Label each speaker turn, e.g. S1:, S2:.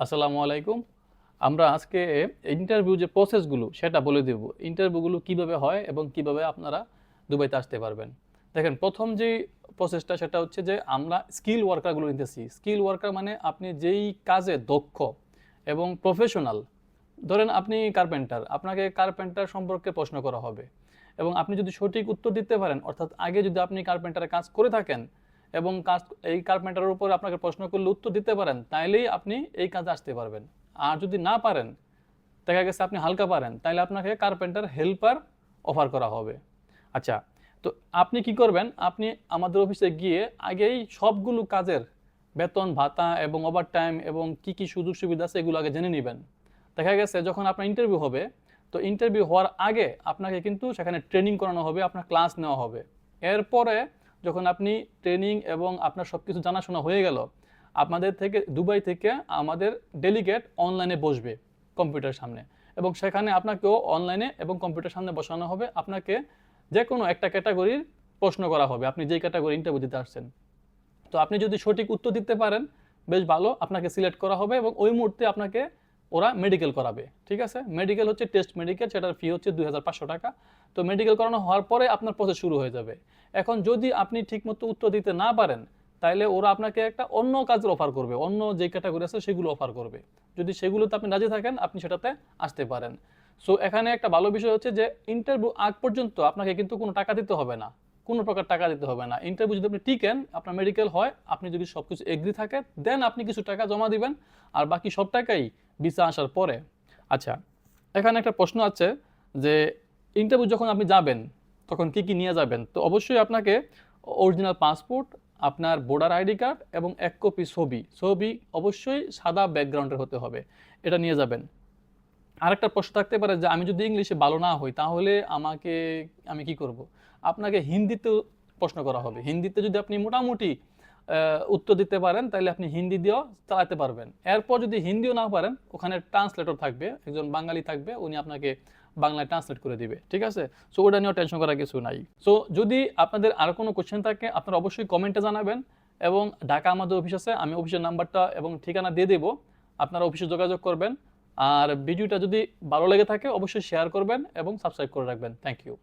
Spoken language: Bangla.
S1: আসসালামু আলাইকুম। আমরা আজকে ইন্টারভিউ যে প্রসেসগুলো সেটা বলে দেব। ইন্টারভিউগুলো কীভাবে হয় এবং কীভাবে আপনারা দুবাইতে আসতে পারবেন। দেখেন, প্রথম যে প্রসেসটা সেটা হচ্ছে যে আমরা স্কিল ওয়ার্কারগুলো নিতেছি। স্কিল ওয়ার্কার মানে আপনি যেই কাজে দক্ষ এবং প্রফেশনাল ধরেন আপনি কার্পেন্টার আপনাকে কার্পেন্টার সম্পর্কে প্রশ্ন করা হবে। এবং আপনি যদি সঠিক উত্তর দিতে পারেন, অর্থাৎ আগে যদি আপনি কার্পেন্টারের কাজ করে থাকেন এবং কাজ, এই কার্পেন্টারের উপর আপনাকে প্রশ্ন করলে উত্তর দিতে পারেন, তাইলেই আপনি এই কাজে আসতে পারবেন। আর যদি না পারেন, দেখা গেছে আপনি হালকা পারেন তাহলে আপনাকে কার্পেন্টার, হেল্পার অফার করা হবে। আচ্ছা তো আপনি কি করবেন? আপনি আমাদের অফিসে গিয়ে আগেই সবগুলো কাজের বেতন, ভাতা এবং ওভারটাইম এবং কি কি সুযোগ সুবিধা আছে এগুলো আগে জেনে নেবেন। দেখা গেছে যখন আপনার ইন্টারভিউ হবে, তো ইন্টারভিউ হওয়ার আগে আপনাকে কিন্তু সেখানে ট্রেনিং করানো হবে, আপনার ক্লাস নেওয়া হবে। এরপরে যখন আপনি ট্রেনিং এবং আপনার সব কিছু জানাশোনা হয়ে গেল, আপনাদের থেকে, দুবাই থেকে আমাদের ডেলিগেট অনলাইনে বসবে কম্পিউটার সামনে। এবং সেখানে আপনাকেও অনলাইনে এবং কম্পিউটার সামনে বসানো হবে। আপনাকে যে কোনো একটা ক্যাটাগরির প্রশ্ন করা হবে। আপনি যেই ক্যাটাগরি ইন্টারভিউ দিতে আসছেন। তো আপনি যদি সঠিক উত্তর দিতে পারেন, বেশ ভালো। আপনাকে সিলেক্ট করা হবে এবং ওই মুহূর্তে আপনাকে ওরা মেডিকেল করাবে, ঠিক আছে? মেডিকেল হচ্ছে টেস্ট মেডিকেল সেটার ফি হচ্ছে দুই হাজার পাঁচশো টাকা। তো মেডিকেল করানো হওয়ার পরে আপনার প্রসেস শুরু হয়ে যাবে। এখন যদি আপনি ঠিকমতো উত্তর দিতে না পারেন তাহলে ওরা আপনাকে একটা অন্য কাজের অফার করবে, অন্য যে ক্যাটাগরি আছে সেগুলো অফার করবে। যদি সেগুলোতে আপনি রাজি থাকেন, আপনি সেটাতে আসতে পারেন। সো এখানে একটা ভালো বিষয় হচ্ছে যে ইন্টারভিউ আগ পর্যন্ত আপনাকে কিন্তু কোনো টাকা দিতে হবে না। কোনো প্রকার টাকা দিতে হবে না। ইন্টারভিউ যদি আপনি টিকেন আপনার মেডিকেল হয়, আপনি যদি সব কিছু এগ্রি থাকে দেন আপনি কিছু টাকা জমা দিবেন, আর বাকি সব টাকাই ভিসা আসার পরে। আচ্ছা এখানে একটা প্রশ্ন আছে যে ইন্টারভিউ যখন আপনি যাবেন, তখন কি কি নিয়ে যাবেন? তো অবশ্যই আপনাকে অরিজিনাল পাসপোর্ট আপনার ভোটার আইডি কার্ড এবং এক কপি ছবি। ছবি অবশ্যই সাদা ব্যাকগ্রাউন্ডের হতে হবে। এটা নিয়ে যাবেন। আরেকটা প্রশ্ন থাকতে পারে যে আমি যদি ইংলিশে ভালো না হই, তাহলে আমাকে আমি কি করব? আপনাকে হিন্দিতেও প্রশ্ন করা হবে। হিন্দিতে যদি আপনি মোটামুটি উত্তর দিতে পারেন, তাহলে আপনি হিন্দি দিয়েও চালাতে পারবেন। এরপর যদি হিন্দিও না পারেন, ওখানে ট্রান্সলেটর থাকবে, একজন বাঙালি থাকবে, উনি আপনাকে বাংলায় ট্রান্সলেট করে দিবে। ঠিক আছে? সো ওটা নিয়েও টেনশন করার কিছু নাই। সো যদি আপনাদের আর কোনো কোশ্চেন থাকে, আপনারা অবশ্যই কমেন্টে জানাবেন এবং ঢাকা আমাদের অফিস আছে, আমি অফিসের নাম্বারটা এবং ঠিকানা দিয়ে দেবো। আপনারা অফিসে যোগাযোগ করবেন। আর ভিডিওটা যদি ভালো লেগে থাকে, অবশ্যই শেয়ার করবেন এবং সাবস্ক্রাইব করে রাখবেন। Thank you